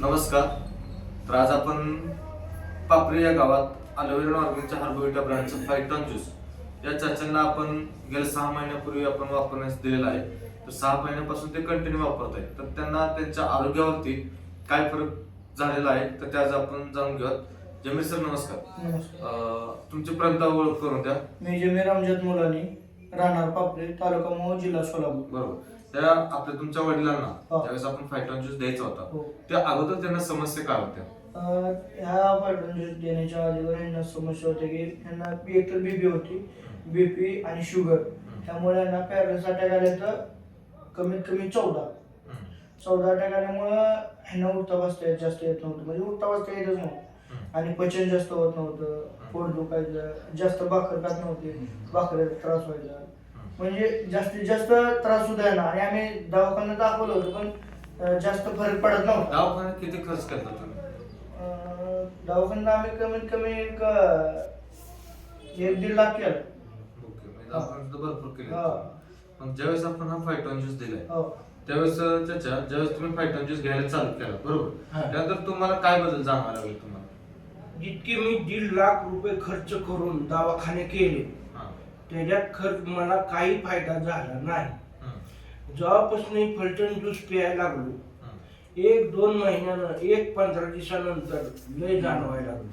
नमस्कार. तर आज आपण पापरी या गावात अलोवेरा ऑर्गॅनिकच्या हार्बोविटा ब्रँडचं फाईव्ह टन ज्यूस या चाच्यांना आपण गेल्या सहा महिन्यापूर्वी आपण वापरण्यास दिलेला आहे. तर सहा महिन्यापासून ते कंटिन्यू वापरत आहेत तर त्यांना त्यांच्या आरोग्यावरती काय फरक झालेला आहे तर ते आज आपण जाणून घेऊयात. जमीर सर नमस्कार. नमस्कार. अं, तुमची पर्यंत ओळख करून द्या. मी जमीर अमजद मुलानी राहणार पापरे तालुका मोह जिल्हा सोलापूर. बरोबर. त्या आपल्या तुमच्या वडिलांना हो. ज्यावेळेस आपण फाईव्ह टन ज्यूस द्यायचा होता. हो. त्या अगोदर त्यांना समस्या काय होत्या? अं, ह्या ज्यूस देण्याच्या अगोदर यांना समस्या होते की यांना एक तर बीपी होती. बीपी आणि शुगर त्यामुळे यांना पॅरस अटॅक आले तर कमीत कमी चौदा. हम्म. चौदा अटॅक आल्यामुळं ह्यांना उठता बसता येत जास्त येत नव्हतं. म्हणजे उठता बसता येतच नव्हतं. आणि पचन जास्त होत नव्हतं. पोट दुखायचं. जास्त भाकर खात नव्हते. भाकरीचा त्रास व्हायचा. म्हणजे जास्तीत जास्त त्रास सुद्धा येणार आणि आम्ही दवाखान्यात दाखवलं होतं पण जास्त फरक पडत नव्हता. दवाखान्यात किती खर्च करता तुम्ही? अं, दवाखान्यात आम्ही कमीत कमी एक अं, एक दीड लाख केलं. ओके म्हणजे दवाखान्यात तर भरपूर केले. हा. मग ज्यावेळेस आपण हा फाईव्ह टन ज्यूस दिलाय हो. त्यावेळेस अं, त्याच्या ज्यावेळेस तुम्ही फाईव्ह टन ज्यूस घ्यायला चालू केला बरोबर? हा. त्यानंतर तुम्हाला काय बदल जाणवायला लागले तुम्हाला? जितके मी दीड लाख रुपये खर्च करून दवाखाने केले हा. त्याच्यात खर्च मला काही फायदा झाला नाही. जेव्हापासून फलटण ज्यूस प्यायला लागलो. एक दोन महिन्यानं एक पंधरा दिवसानंतर लय जाणवायला लागलं.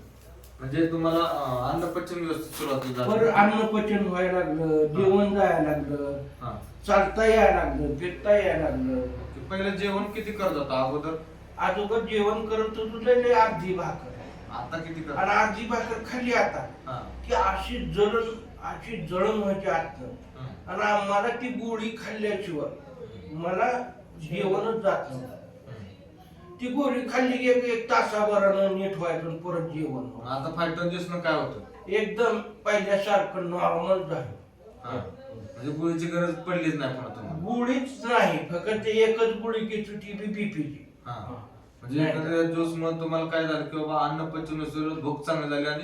म्हणजे तुम्हाला अं, अन्न पचन व्यवस्थित सुरुवात पर अन्न पचन व्हायला लागलं जेवण जायला लागलं हा. चालता यायला लागलं फिरता यायला लागलं. पहिलं जेवण किती करत होता अगोदर? अगोदर जेवण करत होतो लय अर्धी भाकर. आता किती करत आणि अर्धी भाकर खाली आता. की अशी जळण अशी जळण व्हायची आतनं. आणि मला ती गोळी खाल्ल्याशिवाय मला जेवणच जात नव्हतं. ती गोळी खाल्ली की एक- एक तासाभरानं नीट व्हायचं परत जेवण. आता ज्यूस काय होतं? एकदम पहिल्यासारखं नॉर्मल झालं. हा. म्हणजे गोळीची गरज पडलीच नाही गोळीच नाही फक्त ते एकच गोळी घेत होती बी बीपीची हा. म्हणजे एखाद्या ज्यूस मुळे तुम्हाला काय झालं की बाबा अन्न पचन भूक चांगली झाली आणि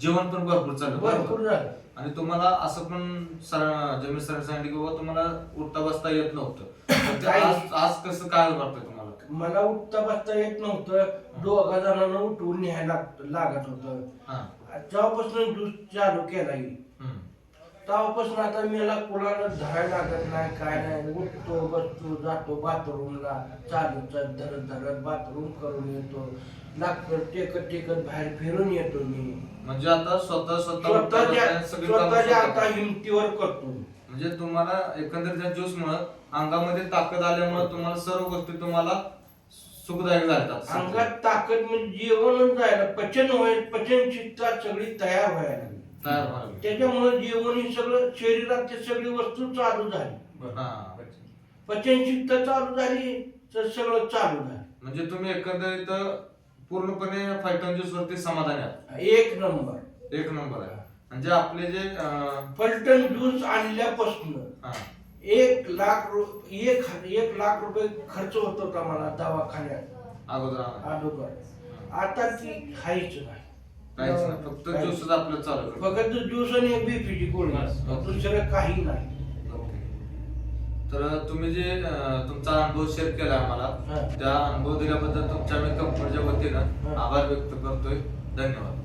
जेवण पण भरपूर चाललं भरपूर? झालं. आणि तुम्हाला असं पण सर जमीन सर सांगितलं की बाबा तुम्हाला उठता बसता येत नव्हतं. तर ते काही- आज आज कसं काय वाटतंय तुम्हाला? मला उठता बसता येत नव्हतं. दोघा जणांना उठवून न्यायला लाग- लागत होतं. हा. जेव्हापासून ज्यूस चालू केला हम्म. तेव्हापासून आता मला कोणाला धरायला लागत नाही काय नाही. उठतो बसतो जातो बाथरूमला. चालू चाल धरत धरत बाथरूम करून येतो. लागतं टेकत टेकत बाहेर फिरून येतो मी. म्हणजे आता स्वतः स्वतः स्वतःच्या बसता सगळी कामं स्वतःच्या स्वतः आता करता. हिमतीवर करतो. म्हणजे तुम्हाला एकंदरीत त्या ज्यूस मुळे अंगामध्ये ताकद आल्यामुळे तुम्हाला सर्व गोष्टी तुम्हाला सुखदायक झाल्या अंगात ताकद म्हणजे जेवणच जायला पचन व्हायला पचन शिकता सगळी तयार व्हायला लागली. त्याच्यामुळे जेवण ही सगळं शरीरात सगळी वस्तू चालू झाली. हा. पचन शिकता चालू झाली तर सगळं चालू झालं. म्हणजे तुम्ही एकंदरीत पूर्णपणे टन ज्यूस वरती समाधानी आहात? एक नंबर. एक नंबर आहे. म्हणजे आपले जे फलटण ज्यूस आणल्यापासून हा, एक लाख एक एक लाख रुपये खर्च होत होता मला दवाखान्यात. अगोदर. अगोदर. आता ती हायच नाही. काहीच नाही फक्त काहीच. ज्यूसच आपलं चालू करतो. फक्त ज्यूस आणि बीपीची गोळी बस. दुसरं काही नाही ओके. तर तुम्ही जे अं, तुमचा अनुभव शेअर केला आम्हाला हा. त्या अनुभव दिल्याबद्दल तुमच्या मी कंपनीच्या वतीनं हा. आभार व्यक्त करतोय धन्यवाद